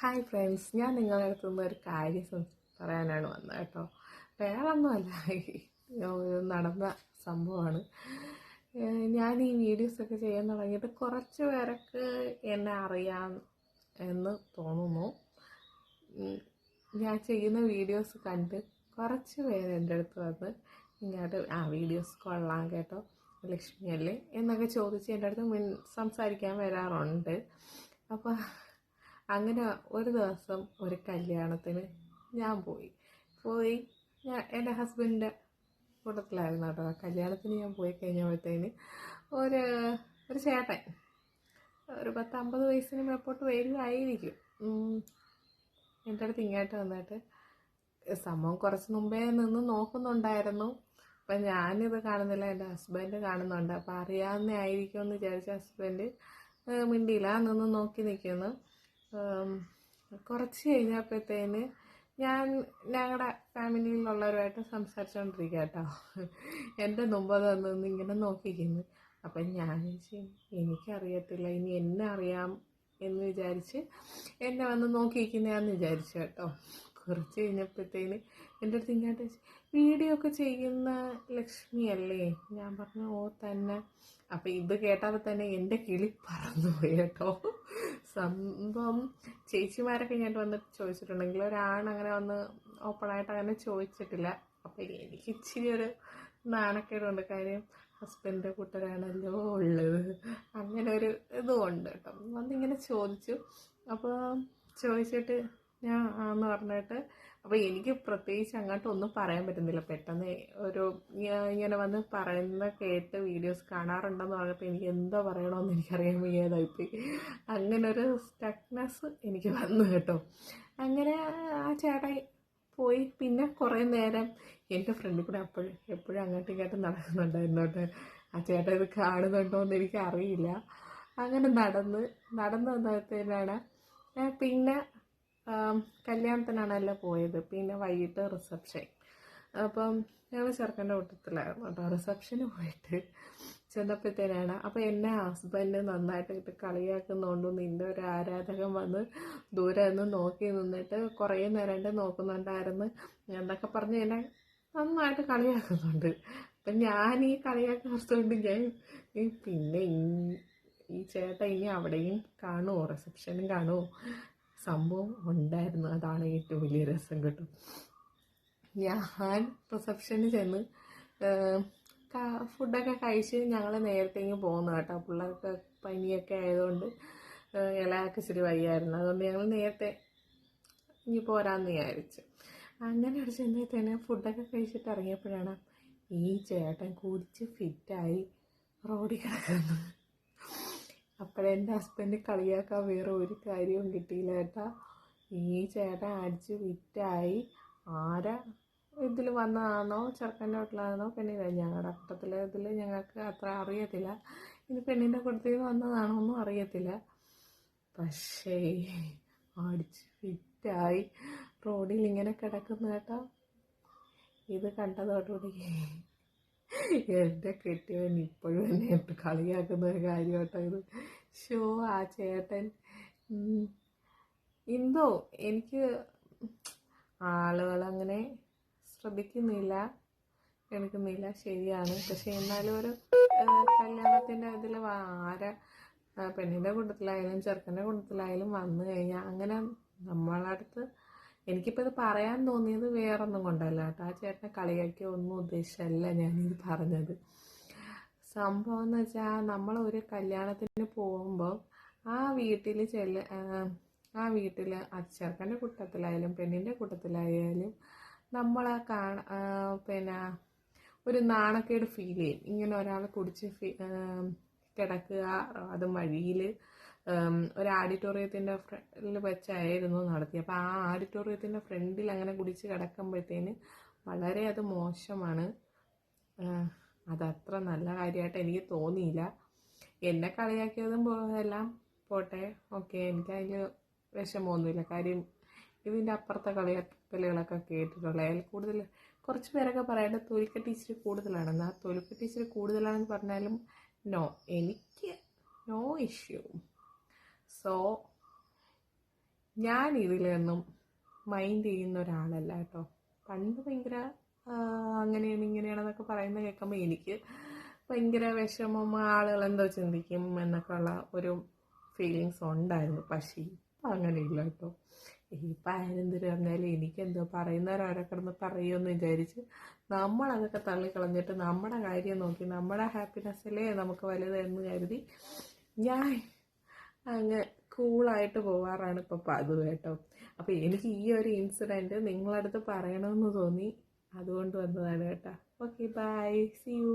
Hi friends ഞാൻ നിങ്ങളുടെ അടുത്ത് നിന്ന് ഒരു കാര്യം പറയാനാണ് വന്നത് കേട്ടോ. വേറൊന്നുമല്ല. ഒന്നുമല്ല നടന്ന സംഭവമാണ്. ഞാൻ ഈ വീഡിയോസൊക്കെ ചെയ്യാൻ തുടങ്ങിയിട്ട് കുറച്ച് പേരൊക്കെ എന്നെ അറിയാം എന്ന് തോന്നുന്നു. ഞാൻ ചെയ്യുന്ന വീഡിയോസ് കണ്ട് കുറച്ച് പേര് എന്റെ അടുത്ത് വന്ന് ഇങ്ങോട്ട് ആ വീഡിയോസ് കൊള്ളാം കേട്ടോ ലക്ഷ്മിയല്ലേ എന്നൊക്കെ ചോദിച്ച് എന്റെ അടുത്ത് മുൻ സംസാരിക്കാൻ വരാറുണ്ട്. അപ്പോൾ അങ്ങനെ ഒരു ദിവസം ഒരു കല്യാണത്തിന് ഞാൻ പോയി. പോയി ഞാൻ എന്റെ ഹസ്ബൻഡിന്റെ കൂട്ടത്തിലായിരുന്നു കേട്ടോ. കല്യാണത്തിന് ഞാൻ പോയി കഴിഞ്ഞപ്പോഴത്തേന് ഒരു ഒരു ചേട്ടൻ. ഒരു പത്ത് അമ്പത് വയസ്സിന് മേപ്പോട്ട് വരുമായിരിക്കും. എന്റെ അടുത്ത് ഇങ്ങോട്ട് വന്നിട്ട് സംഭവം കുറച്ച് മുമ്പേ നിന്ന് നോക്കുന്നുണ്ടായിരുന്നു. അപ്പം ഞാനിത് കാണുന്നില്ല എന്റെ ഹസ്ബൻഡ് കാണുന്നുണ്ട്. അപ്പം അറിയാവുന്ന ആയിരിക്കും എന്ന് വിചാരിച്ച ഹസ്ബൻഡ് മിണ്ടിയില്ല നിന്ന് നോക്കി നിൽക്കുന്നു. കുറച്ച് കഴിഞ്ഞപ്പോഴത്തേന് ഞാൻ ഞങ്ങളുടെ ഫാമിലിയിലുള്ളവരുമായിട്ട് സംസാരിച്ചുകൊണ്ടിരിക്കുക കേട്ടോ എന്റെ മുമ്പ് തന്നെ ഇങ്ങനെ നോക്കിക്കുന്നു അപ്പം ഞാൻ എനിക്കറിയത്തില്ല ഇനി എന്നെ അറിയാം എന്ന് വിചാരിച്ച് എന്നെ വന്ന് നോക്കിയിരിക്കുന്നതാന്ന് വിചാരിച്ചു കേട്ടോ. കുറച്ച് കഴിഞ്ഞപ്പോഴത്തേന് എന്റെ അടുത്ത് ഇങ്ങോട്ട് വീഡിയോ ഒക്കെ ചെയ്യുന്ന ലക്ഷ്മി അല്ലേ? ഞാൻ പറഞ്ഞു ഓ തന്നെ. അപ്പം ഇത് കേട്ടാൽ തന്നെ എന്റെ കിളി പറന്നുപോയി കേട്ടോ. സംഭവം ചേച്ചിമാരൊക്കെ ഞാൻ വന്ന് ചോദിച്ചിട്ടുണ്ടെങ്കിൽ ഒരാണങ്ങനെ വന്ന് ഓപ്പണായിട്ട് അങ്ങനെ ചോദിച്ചിട്ടില്ല. അപ്പം എനിക്ക് ഇച്ചിരി ഒരു നാണക്കേടുണ്ട്. കാര്യം ഹസ്ബൻഡിന്റെ കൂട്ടരാണല്ലോ ഉള്ളത്. അങ്ങനെ ഒരു ഇതുമുണ്ട് കേട്ടോ. വന്നിങ്ങനെ ചോദിച്ചു. അപ്പോൾ ചോദിച്ചിട്ട് ഞാൻ ആന്ന് പറഞ്ഞിട്ട് അപ്പോൾ എനിക്ക് പ്രത്യേകിച്ച് അങ്ങോട്ട് ഒന്നും പറയാൻ പറ്റുന്നില്ല. പെട്ടെന്ന് ഒരു ഇങ്ങനെ വന്ന് പറയുന്ന കേട്ട് വീഡിയോസ് കാണാറുണ്ടെന്ന് പറഞ്ഞപ്പോൾ എനിക്ക് എന്താ പറയണമെന്ന് എനിക്കറിയാൻ വയ്യാതായിപ്പോയി അങ്ങനെ ഒരു സ്റ്റക്നെസ് എനിക്ക് വന്നു കേട്ടോ. അങ്ങനെ ആ ചേട്ടൻ പോയി. പിന്നെ കുറേ നേരം എന്റെ ഫ്രണ്ടിൽ കൂടെ അപ്പോഴും എപ്പോഴും അങ്ങോട്ടും ഇങ്ങോട്ടും നടക്കുന്നുണ്ടായിരുന്നു കേട്ടോ ആ ചേട്ടൻ ഇത് കാണുന്നുണ്ടോ എന്ന് എനിക്ക് അറിയില്ല അങ്ങനെ നടന്ന് നടന്നു വന്നപ്പോഴത്തേനാണ് ഞാൻ പിന്നെ കല്യാണത്തിനാണല്ലോ പോയത്. പിന്നെ വൈകിട്ട് റിസപ്ഷൻ അപ്പം ഞങ്ങൾ ചെറുക്കന്റെ കൂട്ടത്തിലായിരുന്നു കേട്ടോ. റിസപ്ഷന് പോയിട്ട് ചെന്നപ്പോഴത്തേനാണ്. അപ്പം എന്നെ ഹസ്ബൻഡ് നന്നായിട്ട് ഇട്ട് കളിയാക്കുന്നുണ്ട് നിന്റെ ഒരു ആരാധകൻ വന്ന് ദൂരെ നിന്ന് നോക്കി നിന്നിട്ട് കുറേ നേരം നോക്കുന്നുണ്ടായിരുന്നു എന്നൊക്കെ പറഞ്ഞ് എന്നെ നന്നായിട്ട് കളിയാക്കുന്നുണ്ട്. അപ്പം ഞാൻ ഈ കളിയാക്കുന്നതുകൊണ്ട് ഞാൻ പിന്നെ ഈ- ചേട്ട ഇനി അവിടെയും കാണുമോ റിസപ്ഷനും കാണുമോ സംഭവം ഉണ്ടായിരുന്നു. അതാണ് ഏറ്റവും വലിയ രസം കേട്ടോ. ഞാൻ റിസപ്ഷനിൽ ചെന്ന് ഫുഡൊക്കെ കഴിച്ച് ഞങ്ങൾ നേരത്തെ ഇങ്ങ് പോകുന്നു കേട്ടോ. പിള്ളേർക്ക് പനിയൊക്കെ ആയതുകൊണ്ട് ഇളയാൾക്ക് ഇച്ചിരി വയ്യായിരുന്നു. അതുകൊണ്ട് ഞങ്ങൾ നേരത്തെ ഇനി പോരാന്ന് വിചാരിച്ചു. അങ്ങനെ ഒരു ചെന്നപ്പോഴത്തേന് ഫുഡൊക്കെ കഴിച്ചിട്ട് ഇറങ്ങിയപ്പോഴാണ് ഈ ചേട്ടൻ കുടിച്ച് ഫിറ്റായി റോഡിൽ കിടക്കുന്നത് അപ്പോഴെന്റെ ഹസ്ബൻഡ് കളിയാക്കാൻ വേറെ ഒരു കാര്യവും കിട്ടിയില്ല കേട്ടാ. ഈ ചേട്ടൻ അടിച്ച് വിറ്റായി. ആരാ ഇതിൽ വന്നതാണോ? ചെറുക്കന്റെ വീട്ടിലാണോ? പെണ്ണിന്റെ ഞങ്ങളുടെ കൂട്ടത്തിലെ ഇതിൽ ഞങ്ങൾക്ക് അത്ര അറിയത്തില്ല. ഇനി പെണ്ണിന്റെ കൂട്ടത്തിൽ വന്നതാണോ ഒന്നും അറിയത്തില്ല. പക്ഷേ അടിച്ച് ഫിറ്റായി റോഡിൽ ഇങ്ങനെ കിടക്കുന്ന കേട്ടോ. ഇത് കണ്ടതോടുകൂടി എന്റെ കെട്ടിയവൻ ഇപ്പോഴും എന്നെ കളിയാക്കുന്ന ഒരു കാര്യം കേട്ടോ ഇത്. ഷോ ആ ചേട്ടൻ. എന്തോ എനിക്ക് ആളുകളങ്ങനെ ശ്രദ്ധിക്കുന്നില്ല എടുക്കുന്നില്ല ശരിയാണ്. പക്ഷെ എന്നാലും ഒരു കല്യാണത്തിന്റെ ഇതിൽ ആരാ പെണ്ണിന്റെ കൂട്ടത്തിലായാലും ചെറുക്കന്റെ കൂട്ടത്തിലായാലും വന്നു കഴിഞ്ഞാൽ അങ്ങനെ നമ്മളടുത്ത് എനിക്കിപ്പോൾ ഇത് പറയാൻ തോന്നിയത് വേറൊന്നും കൊണ്ടല്ല കേട്ടോ. ആ ചേട്ടനെ കളിയാക്കിയ ഒന്നും ഉദ്ദേശമല്ല ഞാനിത് പറഞ്ഞത്. സംഭവം എന്ന് വെച്ചാൽ നമ്മൾ ഒരു കല്യാണത്തിന് പോകുമ്പോൾ ആ വീട്ടിൽ ചെല്ല ആ, വീട്ടിൽ അച്ചർക്കന്റെ കൂട്ടത്തിലായാലും പെണ്ണിന്റെ കൂട്ടത്തിലായാലും നമ്മളെ കാണ പിന്നെ ഒരു നാണക്കേട് ഫീൽ ചെയ്യും. ഇങ്ങനെ ഒരാൾ കുടിച്ച് കിടക്കുക അതും വഴിയിൽ ഒരു ആഡിറ്റോറിയത്തിന്റെ ഫ്രണ്ടിൽ വെച്ചായിരുന്നു നടത്തി അപ്പോൾ ആ ആഡിറ്റോറിയത്തിന്റെ ഫ്രണ്ടിൽ അങ്ങനെ കുടിച്ച് കിടക്കുമ്പോഴത്തേന് വളരെ അത് മോശമാണ്. അതത്ര നല്ല കാര്യമായിട്ട് എനിക്ക് തോന്നിയില്ല. എന്നെ കളിയാക്കിയതും എല്ലാം പോട്ടെ. ഓക്കെ എനിക്കതിൽ വിഷമമൊന്നുമില്ല. കാര്യം ഇതിന്റെ അപ്പുറത്തെ കളിയാക്കലുകളൊക്കെ കേട്ടിട്ടുള്ളത് അതിൽ കൂടുതൽ കുറച്ച് പേരൊക്കെ പറയേണ്ടത് തൊലിക്കെട്ട് ഇച്ചിരി കൂടുതലാണെന്ന്. ആ തൊലിക്കെട്ട് ഇച്ചിരി കൂടുതലാണെന്ന് പറഞ്ഞാലും നോ എനിക്ക് നോ ഇഷ്യൂ സോ ഞാൻ ഇതിലൊന്നും മൈൻഡ് ചെയ്യുന്ന ഒരാളല്ല കേട്ടോ. പണ്ട് ഭയങ്കര അങ്ങനെയാണ് ഇങ്ങനെയാണെന്നൊക്കെ പറയുന്നത് കേൾക്കുമ്പോൾ എനിക്ക് ഭയങ്കര വിഷമം ആളുകൾ എന്തോ ചിന്തിക്കും എന്നൊക്കെ ഉള്ള ഒരു ഫീലിങ്സ് ഉണ്ടായിരുന്നു. പക്ഷേ ഇപ്പം അങ്ങനെയില്ല കേട്ടോ. ഇപ്പം ആരെന്തൊരു പറഞ്ഞാലും എനിക്കെന്തോ പറയുന്നവരവിടെ കിടന്ന് പറയുമെന്ന് വിചാരിച്ച് നമ്മളതൊക്കെ തള്ളിക്കളഞ്ഞിട്ട് നമ്മുടെ കാര്യം നോക്കി നമ്മുടെ ഹാപ്പിനെസ്സല്ലേ നമുക്ക് വലുതെന്ന് കരുതി ഞാൻ അങ്ങ് കൂളായിട്ട് പോവാറാണ് ഇപ്പോൾ പതിവ് കേട്ടോ. അപ്പോൾ എനിക്ക് ഈ ഒരു ഇൻസിഡന്റ് നിങ്ങളടുത്ത് പറയണമെന്ന് തോന്നി. അതുകൊണ്ട് വന്നതാണ് കേട്ടോ. Okay bye C U